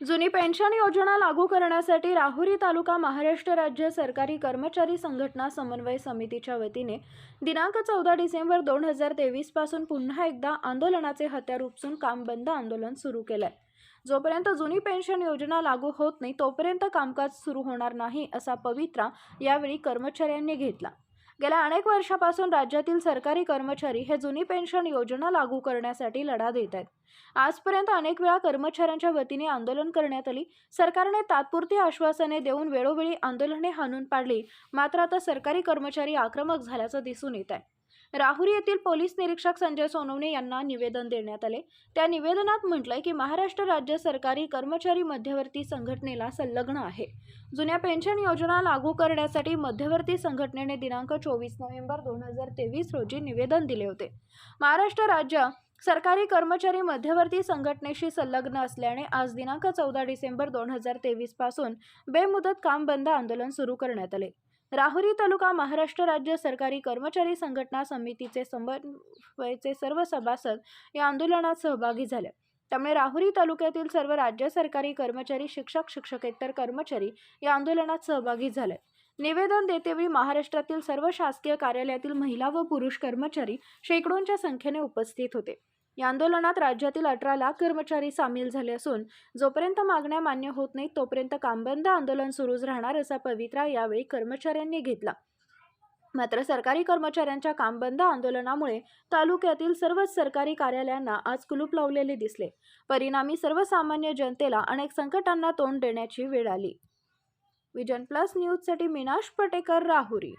जुनी पेन्शन योजना लागू करण्यासाठी राहुरी तालुका महाराष्ट्र राज्य सरकारी कर्मचारी संघटना समन्वय समितीच्या वतीने दिनांक चौदा डिसेंबर दोन हजार तेवीसपासून पुन्हा एकदा आंदोलनाचे हत्यार उपसून काम बंद आंदोलन सुरू केलंय. जोपर्यंत जुनी पेन्शन योजना लागू होत नाही तोपर्यंत कामकाज सुरू होणार नाही असा पवित्रा यावेळी कर्मचाऱ्यांनी घेतला. गेल्या अनेक वर्षापासून राज्यातील सरकारी कर्मचारी हे जुनी पेन्शन योजना लागू करण्यासाठी लढा देत आहेत. आजपर्यंत अनेक वेळा कर्मचाऱ्यांच्या वतीने आंदोलन करण्यात आली. सरकारने तात्पुरती आश्वासने देऊन वेळोवेळी आंदोलने हाणून पाडली. मात्र आता सरकारी कर्मचारी आक्रमक झाल्याचं दिसून येत आहे. राहुरी येथील पोलीस निरीक्षक संजय सोनवणे यांना निवेदन देण्यात आले. त्या निवेदनात म्हटलंय की महाराष्ट्र राज्य सरकारी कर्मचारी मध्यवर्ती संघटनेला संलग्न आहे. जुन्या पेन्शन योजना लागू करण्यासाठी मध्यवर्ती संघटनेने दिनांक चोवीस नोव्हेंबर दोन हजार तेवीस रोजी निवेदन दिले होते. महाराष्ट्र राज्य सरकारी कर्मचारी मध्यवर्ती संघटनेशी संलग्न असल्याने आज दिनांक चौदा डिसेंबर दोन हजार तेवीसपासून बेमुदत काम बंद आंदोलन सुरू करण्यात आले. राहुरी तालुका महाराष्ट्र राज्य सरकारी कर्मचारी संघटना समितीचे समन्वयचे सर्व सभासद या आंदोलनात सहभागी झाले. त्यामुळे राहुरी तालुक्यातील सर्व राज्य सरकारी कर्मचारी शिक्षक शिक्षकेतर कर्मचारी या आंदोलनात सहभागी झाले. निवेदन देतेवेळी महाराष्ट्रातील सर्व शासकीय कार्यालयातील महिला व पुरुष कर्मचारी शेकडोंच्या संख्येने उपस्थित होते. या आंदोलनात राज्यातील अठरा लाख कर्मचारी सामील झाले असून जोपर्यंत मागण्या मान्य होत नाहीत तोपर्यंत कामबंद आंदोलन सुरूच राहणार असा पवित्रा यावेळी कर्मचाऱ्यांनी घेतला. मात्र सरकारी कर्मचाऱ्यांच्या कामबंद आंदोलनामुळे तालुक्यातील सर्वच सरकारी कार्यालयांना आज कुलूप लावलेले दिसले. परिणामी सर्वसामान्य जनतेला अनेक संकटांना तोंड देण्याची वेळ आली. विजन प्लस न्यूजसाठी मीनाश पटेकर राहुरी.